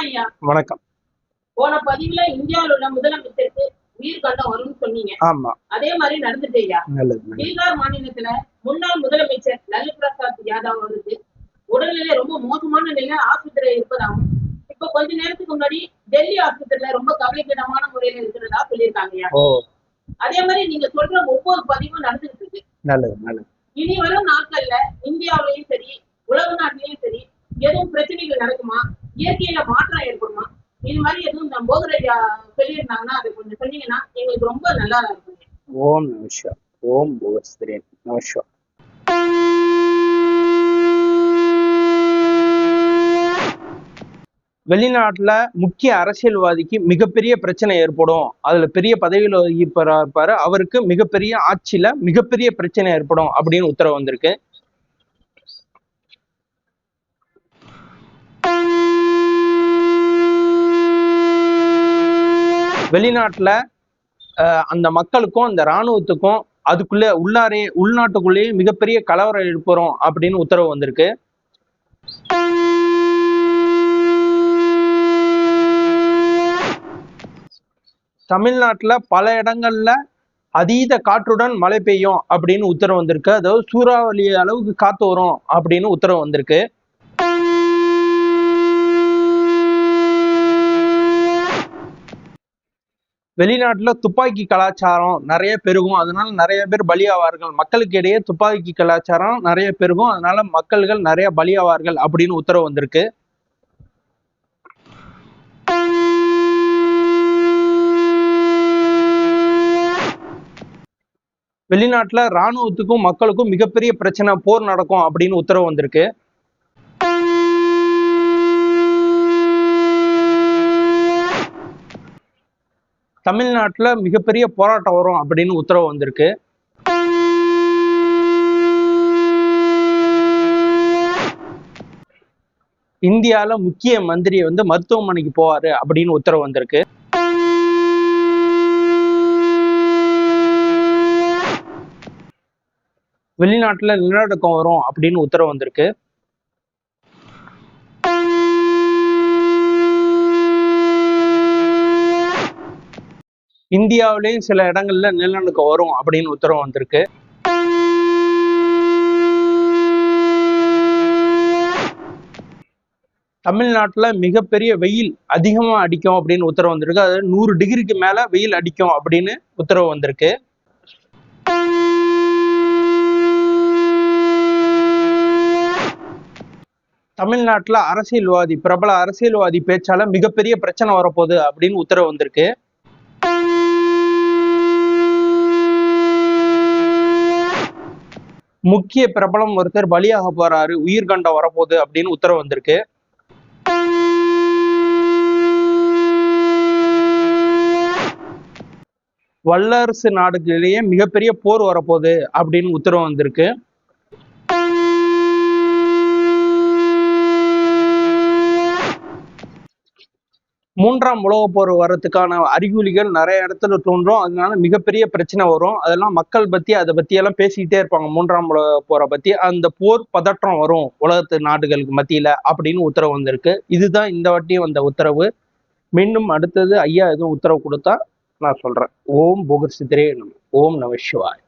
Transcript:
வணக்கம். போன பதிவுல இந்தியாவில் உள்ள முதலமைச்சருக்கு உயிர் கண்டம் வரும்னு சொன்னீங்க. ஆமா. அதே மாதிரி நடந்துட்டு ஐயா. பீகார் மாநிலத்துல முன்னாள் முதலமைச்சர் லல்லு பிரசாத் யாதவ் அவருக்கு உடல்நிலை ரொம்ப மோசமான நிலையில ஆஸ்பத்திரியில இருப்பதாகவும் இப்ப கொஞ்ச நேரத்துக்கு முன்னாடி டெல்லி ஆஸ்பத்திரியில ரொம்ப கவலைக்கிடமான முறையில இருக்கிறதா சொல்லியிருக்காங்க அதே மாதிரி நீங்க சொல்ற ஒவ்வொரு பதிவும் நடந்துட்டு இருக்கு. நல்லது நல்லது. இனி வரும் நாட்கள்ல இந்தியாவிலையும் சரி உலக நாட்டிலையும் சரி எதுவும் பிரச்சனைகள் நடக்குமா? இயற்கையில மாற்றம் ஏற்படுமா இது மாதிரி எதுவும் இந்த போகரையா சொல்லியிருந்தாங்கன்னா அதை கொஞ்சம் சொன்னீங்கன்னா எங்களுக்கு ரொம்ப நல்லா இருக்கும். ஓம் நமஷா ஓம் புவஸ்திரே நமஷா வெளிநாட்டுல முக்கிய அரசியல்வாதிக்கு மிகப்பெரிய பிரச்சனை ஏற்படும். அதுல பெரிய பதவியில் இருப்பாரு. அவருக்கு மிகப்பெரிய ஆட்சியில மிகப்பெரிய பிரச்சனை ஏற்படும் அப்படின்னு உத்தரவு வந்திருக்கு. வெளிநாட்டில் அந்த மக்களுக்கும் அந்த இராணுவத்துக்கும் அதுக்குள்ளே உள்ளாரே உள்நாட்டுக்குள்ளேயே மிகப்பெரிய கலவரம் எழுப்புறோம் அப்படின்னு உத்தரவு வந்திருக்கு. தமிழ்நாட்டில் பல இடங்கள்ல அதீத காற்றுடன் மழை பெய்யும் அப்படின்னு உத்தரவு வந்திருக்கு. அதாவது சூறாவளி அளவுக்கு காத்து வரும் அப்படின்னு உத்தரவு வந்திருக்கு. வெளிநாட்டுல துப்பாக்கி கலாச்சாரம் நிறைய பெருகும். அதனால நிறைய பேர் பலியாவார்கள். மக்களுக்கு இடையே துப்பாக்கி கலாச்சாரம் நிறைய பெருகும். அதனால மக்கள்கள் நிறைய பலியாவார்கள் அப்படின்னு உத்தரவு வந்திருக்கு. வெளிநாட்டுல இராணுவத்துக்கும் மக்களுக்கும் மிகப்பெரிய பிரச்சனை போர் நடக்கும் அப்படின்னு உத்தரவு வந்திருக்கு. தமிழ்நாட்டுல மிகப்பெரிய போராட்டம் வரும் அப்படின்னு உத்தரவு வந்திருக்கு. இந்தியால முக்கிய மந்திரி வந்து மருத்துவமனைக்கு போவாரு அப்படின்னு உத்தரவு வந்திருக்கு. வெளிநாட்டுல நிலநடுக்கம் வரும் அப்படின்னு உத்தரவு வந்திருக்கு. இந்தியாவிலேயும் சில இடங்கள்ல நிலநடுக்கம் வரும் அப்படின்னு உத்தரவு வந்திருக்கு. தமிழ்நாட்டில் மிகப்பெரிய வெயில் அதிகமாக அடிக்கும் அப்படின்னு உத்தரவு வந்திருக்கு. அதாவது நூறு டிகிரிக்கு மேலே வெயில் அடிக்கும் அப்படின்னு உத்தரவு வந்திருக்கு. தமிழ்நாட்டில் அரசியல்வாதி பிரபல அரசியல்வாதி பேச்சால மிகப்பெரிய பிரச்சனை வரப்போகுது அப்படின்னு உத்தரவு வந்திருக்கு. முக்கிய பிரபலம் ஒருத்தர் பலியாக போறாரு உயிர் கண்ட வரப்போகுது அப்படின்னு உத்தரவு வந்திருக்கு. வல்லரசு நாடுகளிலேயே மிகப்பெரிய போர் வரப்போகுது அப்படின்னு உத்தரவு வந்திருக்கு. மூன்றாம் உலகப் போர் வர்றதுக்கான அறிகுறிகள் நிறைய இடத்துல தோன்றும். அதனால மிகப்பெரிய பிரச்சனை வரும். அதெல்லாம் மக்கள் பத்தி அதை பத்தி எல்லாம் பேசிக்கிட்டே இருப்பாங்க. மூன்றாம் உலக போரை பத்தி. அந்த போர் பதற்றம் வரும் உலகத்து நாடுகளுக்கு மத்தியில அப்படின்னு உத்தரவு வந்திருக்கு. இதுதான் இந்த வாட்டியும் வந்த உத்தரவு. மீண்டும் அடுத்தது ஐயா எதுவும் உத்தரவு கொடுத்தா நான் சொல்றேன். ஓம் புகர் சித்திரே நம. ஓம் நம சிவாய்.